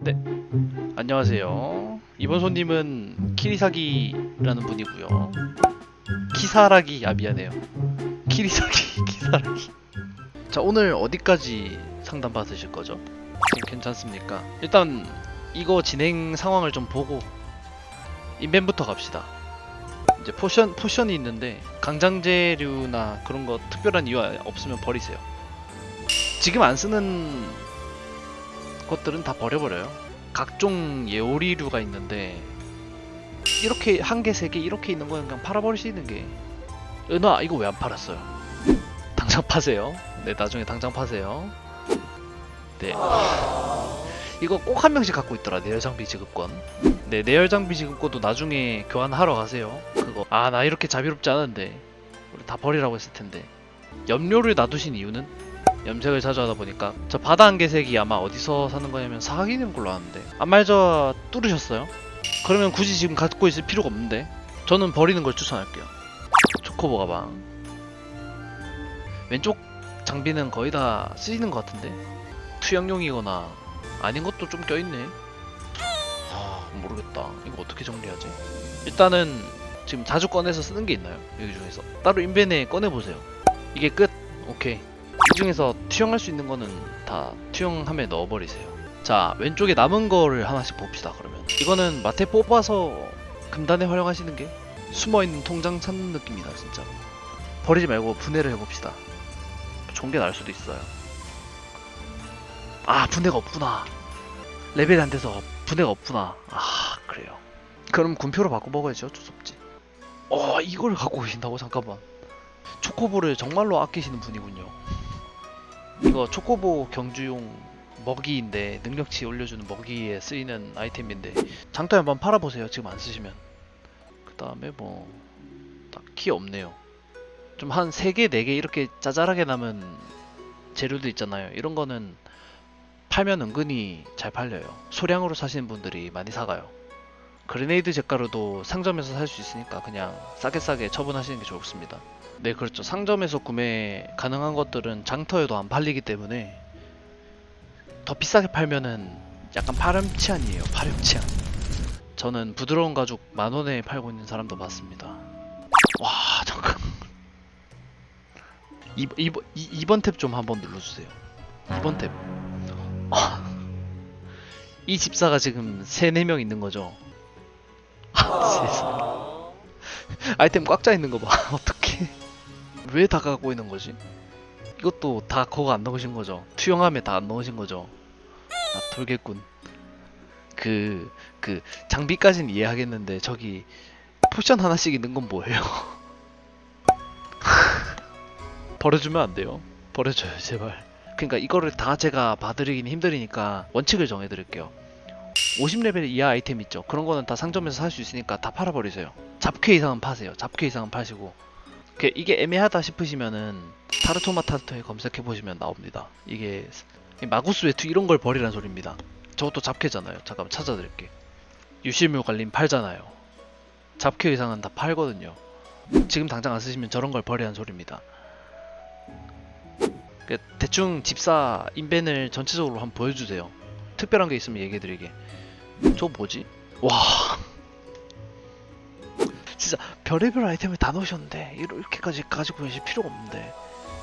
네, 안녕하세요. 이번 손님은 키리사기라는 분이고요. 키사라기 아 미안해요. 키리사기 키사라기. 자 오늘 어디까지 상담 받으실 거죠? 괜찮습니까? 일단 이거 진행 상황을 좀 보고 인벤부터 갑시다. 이제 포션 포션이 있는데 강장제류나 그런 거 특별한 이유 없으면 버리세요. 지금 안 쓰는 것들은 다 버려버려요. 각종 예오리류가 있는데 이렇게 한 개, 세 개 이렇게 있는 거는 그냥 있는 게 은화 이거 왜 안 팔았어요? 당장 파세요. 네 나중에 당장 파세요. 네 이거 꼭 한 명씩 갖고 있더라 내열 장비 지급권. 네 내열 장비 지급권도 나중에 교환하러 가세요. 그거 아 나 이렇게 자비롭지 않은데 우리 다 버리라고 했을 텐데 염료를 놔두신 이유는 염색을 자주 하다 보니까. 저 바다 안개색이 아마 어디서 사는 거냐면 사기는 걸로 아는데. 안말저 뚫으셨어요? 그러면 굳이 지금 갖고 있을 필요가 없는데. 저는 버리는 걸 추천할게요. 초코보 가방. 왼쪽 장비는 거의 다 쓰이는 것 같은데. 투영용이거나 아닌 것도 좀 껴있네. 아 모르겠다. 이거 어떻게 정리하지? 일단은 지금 자주 꺼내서 쓰는 게 있나요? 여기 중에서? 따로 인벤에 꺼내보세요. 이게 끝? 오케이 이 중에서 투영할 수 있는 거는 다 투영함에 넣어버리세요. 자, 왼쪽에 남은 거를 하나씩 봅시다, 그러면. 이거는 마테 뽑아서 금단에 활용하시는 게 숨어있는 통장 찾는 느낌이다, 진짜. 버리지 말고 분해를 해봅시다. 게 나을 수도 있어요. 아, 분해가 없구나. 레벨이 안 돼서 분해가 없구나. 아, 그래요. 그럼 군표로 바꿔 먹어야죠, 어쩔 수 없지. 어, 이걸 갖고 계신다고? 잠깐만. 초코볼을 정말로 아끼시는 분이군요. 이거 초코보 경주용 먹이인데 능력치 올려주는 먹이에 쓰이는 아이템인데 장터에 한번 팔아보세요. 지금 안 쓰시면. 그 다음에 뭐 딱히 없네요. 좀 한 3개, 4개 이렇게 짜잘하게 남은 재료도 있잖아요. 이런 거는 팔면 은근히 잘 팔려요. 소량으로 사시는 분들이 많이 사가요. 그레네이드 잿가루도 상점에서 살 수 있으니까 그냥 싸게 싸게 처분하시는 게 좋습니다. 네, 그렇죠. 상점에서 구매 가능한 것들은 장터에도 안 팔리기 때문에 더 비싸게 팔면은 약간 파렴치한이에요. 파렴치한. 저는 부드러운 가죽 만 원에 팔고 있는 사람도 봤습니다. 와, 잠깐. 이, 이, 이, 2번 탭 좀 한번 눌러주세요. 2번 탭. 아, 이 집사가 지금 3, 4명 있는 거죠. 아, 세상에. 아이템 꽉짜 있는 거 봐. 어떡해. 왜 다 갖고 있는 거지? 이것도 다 그거 안 넣으신 거죠? 투영함에 다 안 넣으신 거죠? 아, 돌겠군. 그, 그, 장비까지는 이해하겠는데, 저기, 포션 하나씩 있는 건 뭐예요? 버려주면 안 돼요. 버려줘요, 제발. 그러니까 이거를 다 제가 봐드리긴 힘드니까 원칙을 정해드릴게요. 50레벨 이하 아이템 있죠? 그런 거는 다 상점에서 살 수 있으니까 다 팔아버리세요. 잡캐 이상은 파세요. 잡캐 이상은 파시고. 그 이게 애매하다 싶으시면은 타르토마타토에 검색해 보시면 나옵니다. 이게 마구스 외투 이런 걸 버리란 소리입니다. 저것도 잡캐잖아요. 잠깐만 찾아드릴게. 유실물 관림 팔잖아요. 잡캐 이상은 다 팔거든요. 지금 당장 안 쓰시면 저런 걸 버리란 소리입니다. 그 대충 집사 인벤을 전체적으로 한번 보여주세요. 특별한 게 있으면 얘기해드리게. 저 뭐지? 와. 별의별 아이템을 다 넣으셨는데 이렇게까지 가지고 계실 필요가 없는데.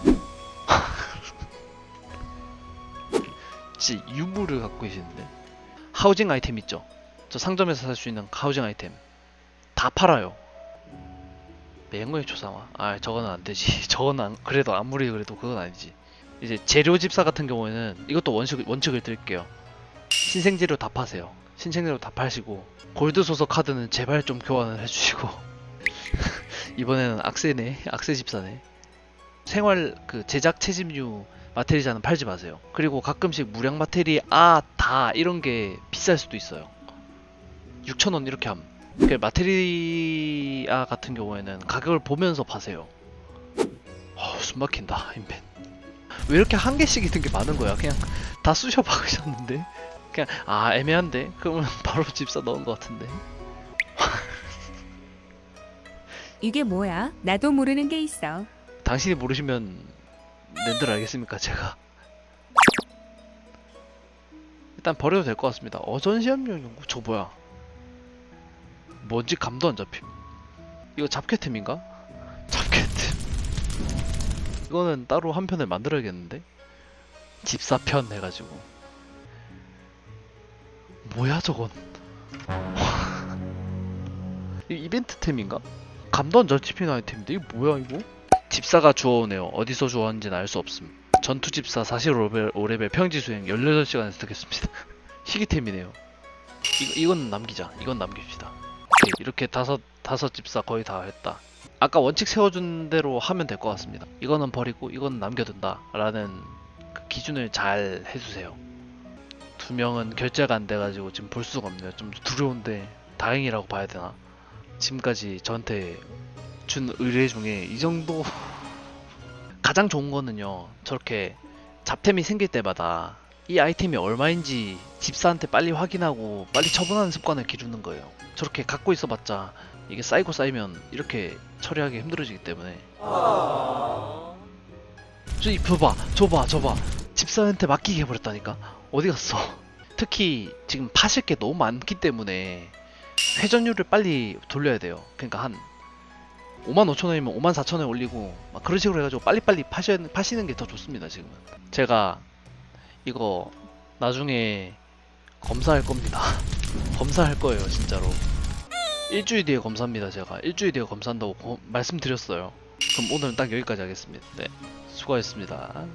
진짜 유물을 갖고 계시는데. 하우징 아이템 있죠? 저 상점에서 살 수 있는 하우징 아이템 다 팔아요. 맹호의 초상화. 아 저거는 안 되지. 저거는 안- 그래도 아무리 그래도 그건 아니지. 이제 재료 집사 같은 경우에는 이것도 원칙 원칙을 드릴게요. 신생 재료 다 파세요. 신생 재료 다 파시고 골드 소속 카드는 제발 좀 교환을 해주시고 이번에는 악세네, 악세 집사네. 생활 그 제작 채집류 마테리자는 팔지 마세요. 그리고 가끔씩 무량 마테리 아 다 이런 게 비쌀 수도 있어요. 6,000원 이렇게 함. 그 마테리아 같은 경우에는 가격을 보면서 파세요. 어, 숨 막힌다 인벤. 왜 이렇게 한 개씩 있는 게 많은 거야? 그냥 다 쑤셔 박으셨는데. 그냥 아 애매한데 그러면 바로 집사 넣은 것 같은데 이게 뭐야? 나도 모르는 게 있어. 당신이 모르시면 낸들 알겠습니까 제가 일단 버려도 될 것 같습니다. 어전시험용 연구 저 뭐야? 뭔지 감도 안 잡힘. 이거 잡캐템인가? 잡캐템. 이거는 따로 한 편을 만들어야겠는데? 집사편 해가지고. 뭐야 저건? 이 이벤트템인가? 안 잡히는 아이템인데 이거 뭐야 이거? 집사가 주워오네요. 어디서 주워왔는지는 알 수 없음. 전투 집사 45레벨 5레벨 평지 수행 18시간에 습득했습니다. 희귀템이네요. 이, 이건 남기자. 이건 남깁시다. 이렇게 다섯 다섯 집사 거의 다 했다. 아까 원칙 세워준 대로 하면 될 것 같습니다. 이거는 버리고 이건 남겨둔다라는 그 기준을 잘 해주세요. 두 명은 결제가 안 돼가지고 지금 볼 수가 없네요. 좀 두려운데 다행이라고 봐야 되나? 지금까지 저한테 준 의뢰 중에 이 정도 가장 좋은 거는요. 저렇게 잡템이 생길 때마다 이 아이템이 얼마인지 집사한테 빨리 확인하고 빨리 처분하는 습관을 기르는 거예요. 저렇게 갖고 있어봤자 이게 쌓이고 쌓이면 이렇게 처리하기 힘들어지기 때문에. 저이 줘봐, 줘봐, 줘봐. 집사한테 맡기게 해버렸다니까. 어디 갔어? 특히 지금 파실 게 너무 많기 때문에 회전율을 빨리 돌려야 돼요. 그러니까 한 5만 5천 원이면 5만 4천 원에 올리고 막 그런 식으로 해가지고 빨리빨리 파시, 파시는 게 더 좋습니다 지금은. 제가 이거 나중에 검사할 겁니다. 검사할 거예요 진짜로. 일주일 뒤에 검사합니다 제가. 일주일 뒤에 검사한다고 고- 말씀드렸어요. 그럼 오늘은 딱 여기까지 하겠습니다. 네 수고하셨습니다